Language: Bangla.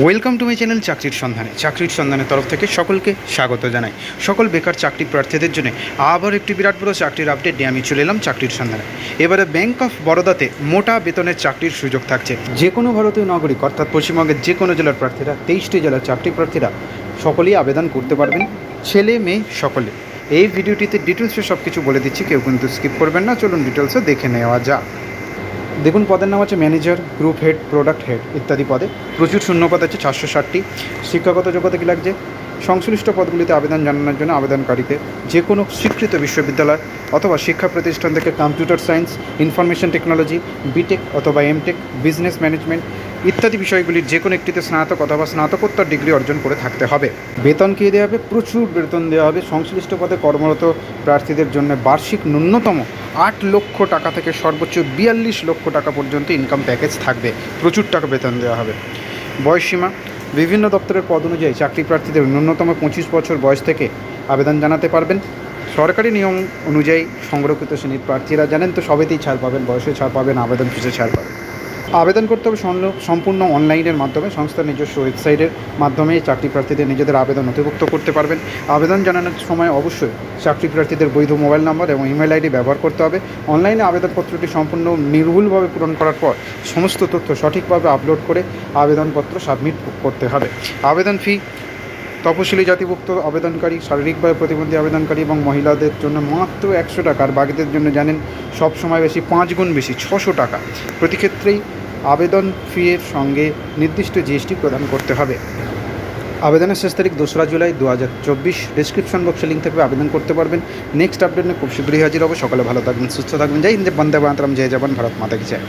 ওয়েলকাম টু মাই চ্যানেল চাকরির সন্ধানে চাকরির সন্ধানের তরফ থেকে সকলকে স্বাগত জানাই। সকল বেকার চাকরি প্রার্থীদের জন্য আবার একটি বিরাট বড় চাকরির আপডেট নিয়ে আমি চলে এলাম চাকরির সন্ধানে এবারে ব্যাংক অফ বরোদাতে মোটা বেতনের চাকরির সুযোগ থাকছে। যে কোনো ভারতীয় নাগরিক, অর্থাৎ পশ্চিমবঙ্গের যে কোনো জেলার প্রার্থীরা, তেইশটি জেলার চাকরি প্রার্থীরা, সকলেই আবেদন করতে পারবেন, ছেলে, মেয়ে, সকলে। এই ভিডিওটিতে ডিটেলসে সব কিছু বলে দিচ্ছি, কেউ কিন্তু স্কিপ করবেন না। চলুন ডিটেলসে দেখে নেওয়া যাক। দেখুন, পদের নাম আছে manager, group head, product head ইত্যাদি পদে। প্রচুর শূন্যপদ আছে, চারশো ষাটটি। শিক্ষাগত যোগ্যতা কী লাগছে? সংশ্লিষ্ট পদগুলিতে আবেদন জানানোর জন্য আবেদনকারীকে যে কোনো স্বীকৃত বিশ্ববিদ্যালয় অথবা শিক্ষা প্রতিষ্ঠান থেকে computer science, information technology, BTech অথবা এমটেক, বিজনেস ম্যানেজমেন্ট ইত্যাদি বিষয়গুলির যে কোনো একটিতে স্নাতক অথবা স্নাতকোত্তর ডিগ্রি অর্জন করে থাকতে হবে। বেতন কী দেওয়া হবে? প্রচুর বেতন দেওয়া হবে। সংশ্লিষ্ট পদে কর্মরত প্রার্থীদের জন্য বার্ষিক ন্যূনতম আট লক্ষ টাকা থেকে সর্বোচ্চ বিয়াল্লিশ লক্ষ টাকা পর্যন্ত ইনকাম প্যাকেজ থাকবে। প্রচুর টাকা বেতন দেওয়া হবে। বয়সসীমা, বিভিন্ন দপ্তরের পদ অনুযায়ী চাকরি প্রার্থীদের ন্যূনতম পঁচিশ বছর বয়স থেকে আবেদন জানাতে পারবেন। সরকারি নিয়ম অনুযায়ী সংরক্ষিত শ্রেণির প্রার্থীরা জানেন তো সবেতেই ছাড় পাবেন, বয়সে ছাড় পাবেন, আবেদন ফিসে ছাড় পাবেন। আবেদন করতে হবে সম্পূর্ণ অনলাইনের মাধ্যমে, সংস্থার নিজস্ব ওয়েবসাইটের মাধ্যমে চাকরি প্রার্থীদের নিজেদের আবেদন নথিভুক্ত করতে পারবেন। আবেদন জানানোর সময় অবশ্যই চাকরি প্রার্থীদের বৈধ মোবাইল নম্বর এবং ইমেল আইডি ব্যবহার করতে হবে। অনলাইনে আবেদনপত্রটি সম্পূর্ণ নির্ভুলভাবে পূরণ করার পর সমস্ত তথ্য সঠিকভাবে আপলোড করে আবেদনপত্র সাবমিট করতে হবে। আবেদন ফি তপশিলি জাতিভুক্ত আবেদনকারী, শারীরিকভাবে প্রতিবন্ধী আবেদনকারী এবং মহিলাদের জন্য মাত্র একশো টাকা। আর বাকিদের জন্য জানেন সব সময় বেশি, পাঁচ গুণ বেশি, ছশো টাকা। প্রতি ক্ষেত্রেই আবেদন ফি এর সঙ্গে নির্দিষ্ট জিএসটি প্রদান করতে হবে। আবেদনের শেষ তারিখ দোসরা জুলাই দু হাজার চব্বিশ ডিসক্রিপশন বক্সে লিঙ্ক থাকবে, আবেদন করতে পারবেন। নেক্সট আপডেট নিয়ে খুব শীঘ্রই হাজির হব। সকালে ভালো থাকবেন, সুস্থ থাকবেন। যাই হিন্দ, বন্দে মাতরম, জয় জবান, ভারত মাতা কি জয়